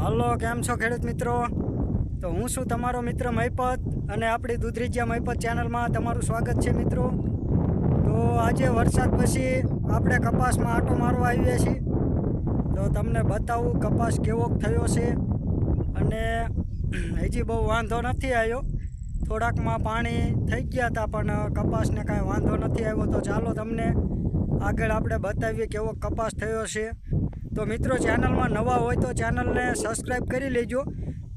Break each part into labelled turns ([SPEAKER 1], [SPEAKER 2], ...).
[SPEAKER 1] હાલો, કેમ છો ખેડૂત મિત્રો? તો હું છું તમારો મિત્ર મહિપત અને આપણી દૂધરીજિયા મહિપત ચેનલમાં તમારું સ્વાગત છે મિત્રો. તો આજે વરસાદ પછી આપણે કપાસમાં આંટો મારવા આવીએ છીએ. તો તમને બતાવું કપાસ કેવો થયો છે. અને હજી બહુ વાંધો નથી આવ્યો. થોડાકમાં પાણી થઈ ગયા હતા, પણ કપાસને કાંઈ વાંધો નથી આવ્યો. તો ચાલો તમને આગળ આપણે બતાવીએ કેવો કપાસ થયો છે. તો મિત્રો ચેનલમાં નવા હોય તો ચેનલને સબસ્ક્રાઈબ કરી લેજો.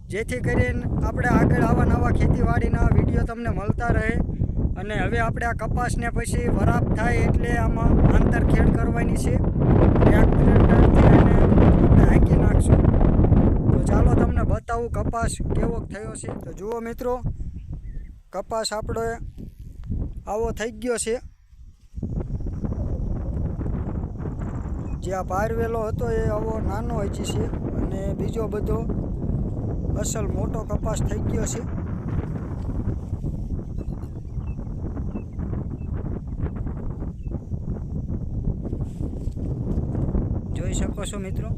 [SPEAKER 1] જેથી કરીને આપણે આગળ આવા નવા ખેતીવાડીના વીડિયો તમને મળતા રહે. અને હવે આપણે આ કપાસને પછી વરાપ થાય એટલે આમાં આંતરખેડ કરવાની છે. ટ્રેક્ટરથી એને હાંકી નાખશું. તો ચાલો તમને બતાવું કપાસ કેવો થયો છે. તો જુઓ મિત્રો, કપાસ આપણો આવો થઈ ગયો છે. જે આ પારવેલો હતો એ આવો નાનો હજી છે અને બીજો બધો અસલ મોટો કપાસ થઈ ગયો છે. જોઈ શકો છો મિત્રો?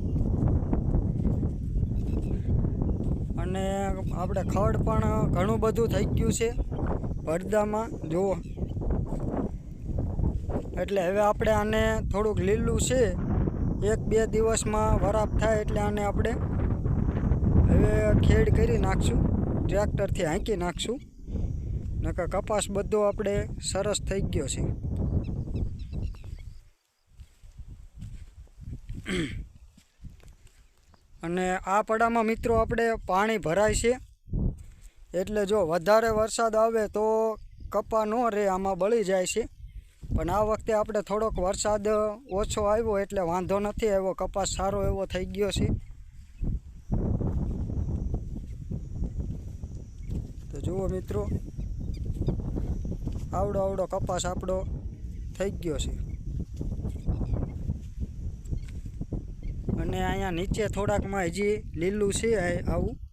[SPEAKER 1] અને આપણે ખડ પણ ઘણું બધું થઈ ગયું છે પડદામાં જુઓ. એટલે હવે આપણે આને થોડુંક લીલું છે. એક બે દિવસમાં વરાપ થાય એટલે આને આપણે હવે ખેડ કરી નાખશું, ટ્રેક્ટરથી હાંકી નાખશું. નકા કપાસ બધો આપણે સરસ થઈ ગયો છે. અને આ પડામાં મિત્રો આપણે પાણી ભરાય છે. એટલે જો વધારે વરસાદ આવે તો કપા ન રહે, આમાં બળી જાય છે. પણ આ વખતે આપણે થોડોક વરસાદ ઓછો આવ્યો એટલે વાંધો નથી આવ્યો કપાસ સારો એવો થઈ ગયો છે. તો જુઓ મિત્રો, આવડો આવડો કપાસ આપણો થઈ ગયો છે. અને અહીંયા નીચે થોડાકમાં હજી લીલું છે આવું.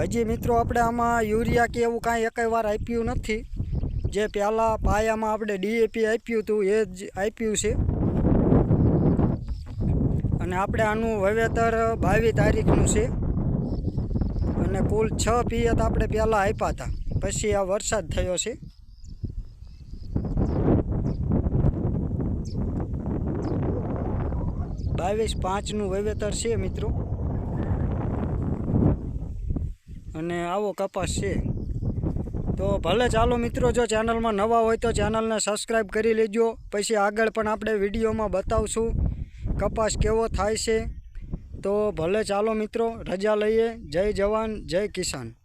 [SPEAKER 1] હજી મિત્રો આપણે આમાં યુરિયા કે એવું કાંઈ એકેય વાર આપ્યું નથી. જે પહેલાં પાયામાં આપણે ડીએપી આપ્યું હતું, એ જ આપ્યું છે. અને આપણે આનું વાવેતર બાવીસ તારીખનું છે. અને કુલ છ પિયત આપણે પહેલાં આપ્યા હતા. પછી આ વરસાદ થયો છે. બાવીસ પાંચનું વાવેતર છે મિત્રો. અને આવો કપાસ છે. તો ભલે ચાલો મિત્રો, જો ચેનલમાં નવા હોય તો ચેનલને સબસ્ક્રાઈબ કરી લેજો. પછી આગળ પણ આપણે વિડીયોમાં બતાવશું કપાસ કેવો થાય છે. તો ભલે ચાલો મિત્રો, રજા લઈએ. જય જવાન, જય કિસાન.